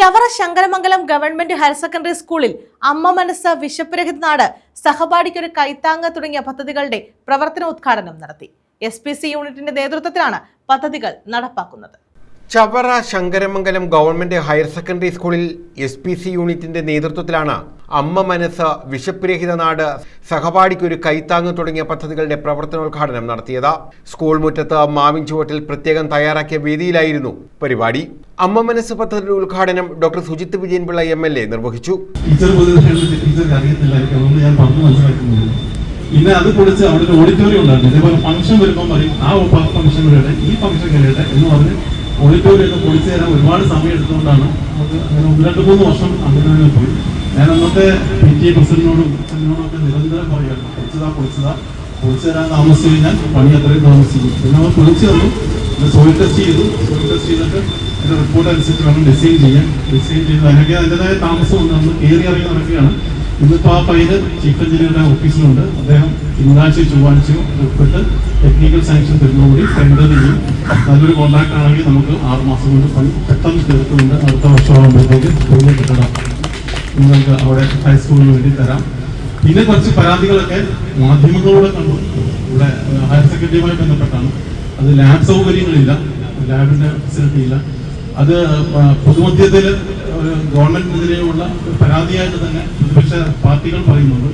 Chavara Sankaramangalam government higher secondary സ്കൂളിൽ അമ്മ മനസ്സ് വിശപ്പുരഹിത നാട് സഹപാഠിക്കൊരു കൈത്താങ്ങ് തുടങ്ങിയ പദ്ധതികളുടെ പ്രവർത്തന പ്രവർത്തനോദ്ഘാടനം നടത്തി. എസ് യൂണിറ്റിന്റെ നേതൃത്വത്തിലാണ് പദ്ധതികൾ നടപ്പാക്കുന്നത്. Chavara Sankaramangalam government higher secondary സ്കൂളിൽ എസ് പി സി യൂണിറ്റിന്റെ നേതൃത്വത്തിലാണ് അമ്മ മനസ്സ് വിശപ്പുരഹിത നാട് സഹപാഠിക്കൊരു കൈത്താങ്ങ് തുടങ്ങിയ പദ്ധതികളുടെ പ്രവർത്തനോദ്ഘാടനം നടത്തിയത്. സ്കൂൾ മുറ്റത്ത് മാവിൻ ചുവട്ടിൽ പ്രത്യേകം തയ്യാറാക്കിയ വേദിയിലായിരുന്നു പരിപാടി. അമ്മ മനസ്സ് പദ്ധതിയുടെ ഉദ്ഘാടനം doctor Sujith Vijayanpillai M L A നിർവഹിച്ചു. പിന്നെ അത് കുറിച്ച് അവിടെ ഓഡിറ്റോറിയം ഉണ്ടായിരുന്നു. ഇതേപോലെ ഫംഗ്ഷൻ വരുമ്പോൾ പറയും ആ ഫംഗ്ഷൻ കഴിയട്ടെ ഈ ഫംഗ്ഷൻ കഴിയട്ടെ എന്ന് പറഞ്ഞ് ഓഡിറ്റോറിയം ഒക്കെ പൊളിച്ചു തരാൻ ഒരുപാട് സമയം എടുത്തുകൊണ്ടാണ് നമുക്ക് അങ്ങനെ ഒന്ന് രണ്ട് മൂന്ന് വർഷം അങ്ങനെ പോയി. ഞാൻ അന്നത്തെ പി ടി എ പ്രസിഡന്റിനോടും പ്രസിഡന്റിനോടും ഒക്കെ നിരന്തരം പറയുകയാണ് പൊളിച്ചതാ പൊളിച്ചതാ പൊളിച്ചു തരാൻ താമസിച്ചു കഴിഞ്ഞാൽ പണി അത്രയും താമസിക്കും പിന്നെ നമ്മൾ പൊളിച്ചു തന്നു പിന്നെ സോയിൽ ടെസ്റ്റ് ചെയ്തു. സോയിൽ ടെസ്റ്റ് ചെയ്തിട്ട് എന്റെ റിപ്പോർട്ട് അനുസരിച്ച് വേണം ഡിസൈൻ ചെയ്യാൻ. ഡിസൈൻ ചെയ്ത് അതിനൊക്കെ അതിന്റെതായ താമസമുണ്ട് നമ്മൾ കയറി ഇറങ്ങി നടക്കുകയാണ്. ഇന്നിപ്പോൾ ആ ചീഫ് എഞ്ചിനീയറുടെ ഓഫീസിലുണ്ട് അദ്ദേഹം തിങ്കളാഴ്ച ചൊവ്വാഴ്ചയോ ഉൾപ്പെട്ട് ടെക്നിക്കൽ സാങ്ഷൻ തരുന്നതുകൂടി ടെൻഡർ ചെയ്യും നല്ലൊരു കോൺട്രാക്ട് ആണെങ്കിൽ നമുക്ക് ആറ് മാസം കൊണ്ട് പണി പെട്ടെന്ന് തീർത്തുകൊണ്ട് അടുത്ത വർഷമാകുമ്പോഴത്തേക്ക് കിട്ടണം. നിങ്ങൾക്ക് അവിടെ ഹൈസ്കൂളിന് വേണ്ടി തരാം. പിന്നെ കുറച്ച് പരാതികളൊക്കെ മാധ്യമങ്ങളോടെ കണ്ടു. ഇവിടെ ഹയർ സെക്കൻഡറിയുമായി ബന്ധപ്പെട്ടാണ്. അത് ലാബ് സൗകര്യങ്ങളില്ല. ലാബിന്റെ ഫെസിലിറ്റി ഇല്ല. അത് പൊതുമധ്യത്തിൽ ഒരു ഗവൺമെന്റിനെതിരെയുള്ള പരാതിയായിട്ട് തന്നെ പ്രതിപക്ഷ പാർട്ടികൾ പറയുന്നുണ്ട്.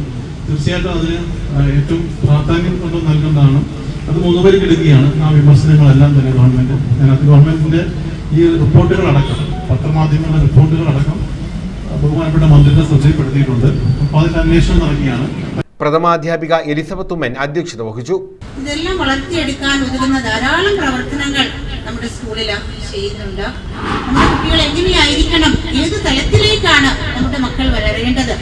തീർച്ചയായിട്ടും അതിന് ഏറ്റവും പ്രാധാന്യം കൊണ്ട് നൽകുന്നതാണ്. അത് മുഖവരിക്ക് എടുക്കുകയാണ് ആ വിമർശനങ്ങളെല്ലാം തന്നെ ഗവൺമെന്റ് അതിനകത്ത് ഗവൺമെന്റിന്റെ ഈ റിപ്പോർട്ടുകളടക്കം പത്രമാധ്യമങ്ങളുടെ റിപ്പോർട്ടുകളടക്കം ബഹുമാനപ്പെട്ട മന്ത്രിയുടെ ശ്രദ്ധയിൽപ്പെടുത്തിയിട്ടുണ്ട്. അപ്പോൾ അതിന്റെ അന്വേഷണം നടക്കുകയാണ്. പ്രഥമാധ്യാപിക എലിസബത്ത് ഉമ്മൻ അധ്യക്ഷത വഹിച്ചു. ഇതെല്ലാം വളർത്തിയെടുക്കാൻ ഉതകുന്ന ധാരാളം പ്രവർത്തനങ്ങൾ നമ്മുടെ സ്കൂളിൽ ചെയ്യുന്നുണ്ട്. നമ്മുടെ കുട്ടികൾ എങ്ങനെയായിരിക്കണം? ഏത് തലത്തിലേക്കാണ് നമ്മുടെ മക്കൾ വളരേണ്ടത്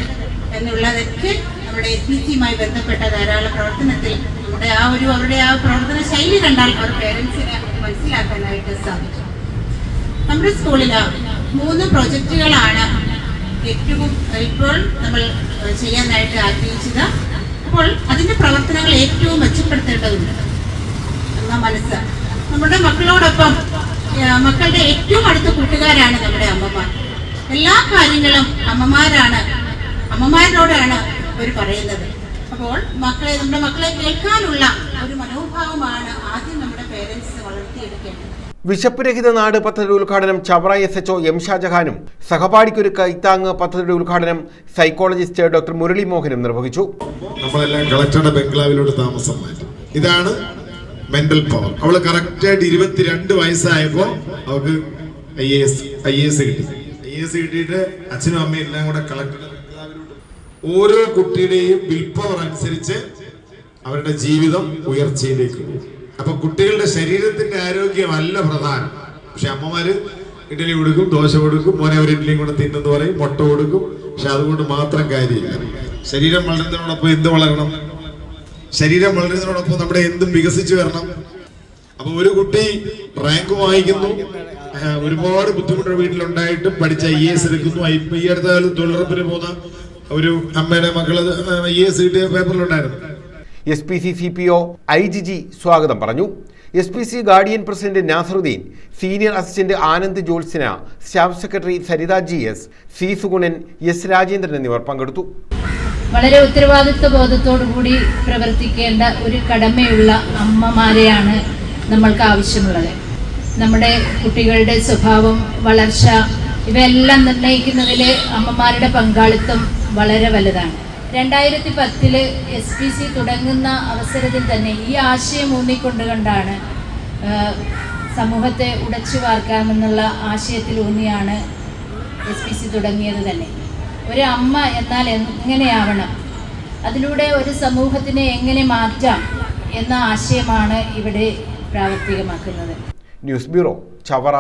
എന്നുള്ളതൊക്കെ നമ്മുടെ എസ് ബി സിയുമായി ബന്ധപ്പെട്ട ധാരാളം പ്രവർത്തനത്തിൽ നമ്മുടെ ആ ഒരു അവരുടെ ആ പ്രവർത്തന ശൈലി കണ്ടാൽ അവർ പേരൻസിനെ മനസ്സിലാക്കാനായിട്ട് സാധിക്കും. നമ്മുടെ സ്കൂളിൽ മൂന്ന് പ്രോജക്റ്റുകളാണ് ഏറ്റവും ഇപ്പോൾ നമ്മൾ ചെയ്യാനായിട്ട് ആഗ്രഹിച്ചത്. അപ്പോൾ അതിന്റെ പ്രവർത്തനങ്ങൾ ഏറ്റവും മെച്ചപ്പെടുത്തേണ്ടതുണ്ട്. എന്ന മനസ്സ്. നമ്മുടെ മക്കളോടൊപ്പം മക്കളുടെ ഏറ്റവും അടുത്ത കൂട്ടുകാരാണ് നമ്മുടെ അമ്മമാർ. എല്ലാ കാര്യങ്ങളും അമ്മമാരാണ് അമ്മമാരോടാണ് അവർ പറയുന്നത്. അപ്പോൾ മക്കളെ നമ്മുടെ മക്കളെ കേൾക്കാനുള്ള ഒരു മനോഭാവമാണ് ആദ്യം നമ്മുടെ പേരൻസ് വളർത്തിയെടുക്കേണ്ടത്. വിശപ്പുരഹിത നാട് പദ്ധതിയുടെ ഉദ്ഘാടനം Chavara S H O M ഷാജഹാനും സഹപാഠിക്കൊരു കൈത്താങ് പദ്ധതിയുടെ ഉദ്ഘാടനം സൈക്കോളജിസ്റ്റ് ഡോക്ടർ മുരളി മോഹനും നിർവഹിച്ചു. നമ്മളെല്ലാം കളക്ടറുടെ ബംഗ്ലാവിലോട്ട് താമസം മാറ്റി. ഇതാണ് മെന്റൽ പവർ അവൾ കറക്റ്റായിട്ട് ഇരുപത്തിരണ്ട് വയസ്സായപ്പോ അവൾക്ക് I A S I A S കിട്ടി. ഐ എ എസ് കിട്ടിയിട്ട് അച്ഛനും അമ്മയും എല്ലാം കൂടെ കളക്ടർ ഓരോ കുട്ടിയുടെയും വിൽ പവർ അനുസരിച്ച് അവരുടെ ജീവിതം ഉയർച്ചയിലേക്ക് പോകും. അപ്പൊ കുട്ടികളുടെ ശരീരത്തിന്റെ ആരോഗ്യമല്ല പ്രധാനം. പക്ഷെ അമ്മമാര് ഇഡലി കൊടുക്കും ദോശ കൊടുക്കും മോനെ ഒരു ഇഡ്ഡലിയും കൂടെ തിന്നെന്ന് പറയും മുട്ട കൊടുക്കും. പക്ഷെ അതുകൊണ്ട് മാത്രം കാര്യമില്ല. ശരീരം വളരുന്നതിനോടൊപ്പം എന്ത് വളരണം? ശരീരം വളരുന്നതിനോടൊപ്പം നമ്മുടെ എന്തും വികസിച്ചു വരണം. അപ്പൊ ഒരു കുട്ടി റാങ്ക് വാങ്ങിക്കുന്നു. ഒരുപാട് ബുദ്ധിമുട്ട് വീട്ടിലുണ്ടായിട്ടും പഠിച്ച ഐ എസ് എടുക്കുന്നു. ഈ അടുത്ത കാലത്ത് തൊഴിലുറപ്പിന് പോകുന്ന ഒരു അമ്മയുടെ മക്കൾ ഐ എസ് കിട്ടിയ പേപ്പറിലുണ്ടായിരുന്നു S P C C P O I G G സ്വാഗതം പറഞ്ഞു. S P C guardian president Nasaruddin senior assistant Anand Jyotsna staff secretary Saritha G S C Suganan S Rajendran എന്നിവർ പങ്കെടുത്തു. വളരെ ഉത്തരവാദിത്വ ബോധത്തോടു കൂടി പ്രവർത്തിക്കേണ്ട ഒരു കടമയുള്ള അമ്മമാരെയാണ് നമ്മൾക്ക് ആവശ്യമുള്ളത് നമ്മുടെ കുട്ടികളുടെ സ്വഭാവം വളർച്ച ഇവയെല്ലാം നിർണയിക്കുന്നതിൽ അമ്മമാരുടെ പങ്കാളിത്തം വളരെ വലുതാണ്. രണ്ടായിരത്തി പത്തിൽ എസ് പി സി തുടങ്ങുന്ന അവസരത്തിൽ തന്നെ ഈ ആശയം ഊന്നിക്കൊണ്ടുകൊണ്ടാണ് സമൂഹത്തെ ഉടച്ചു വാർക്കാമെന്നുള്ള ആശയത്തിൽ ഊന്നിയാണ് എസ് പി സി തുടങ്ങിയത് തന്നെ. ഒരു അമ്മ എന്നാൽ എങ്ങനെയാവണം? അതിലൂടെ ഒരു സമൂഹത്തിനെ എങ്ങനെ മാറ്റാം എന്ന ആശയമാണ് ഇവിടെ പ്രാവർത്തികമാക്കുന്നത്. News bureau Chavara.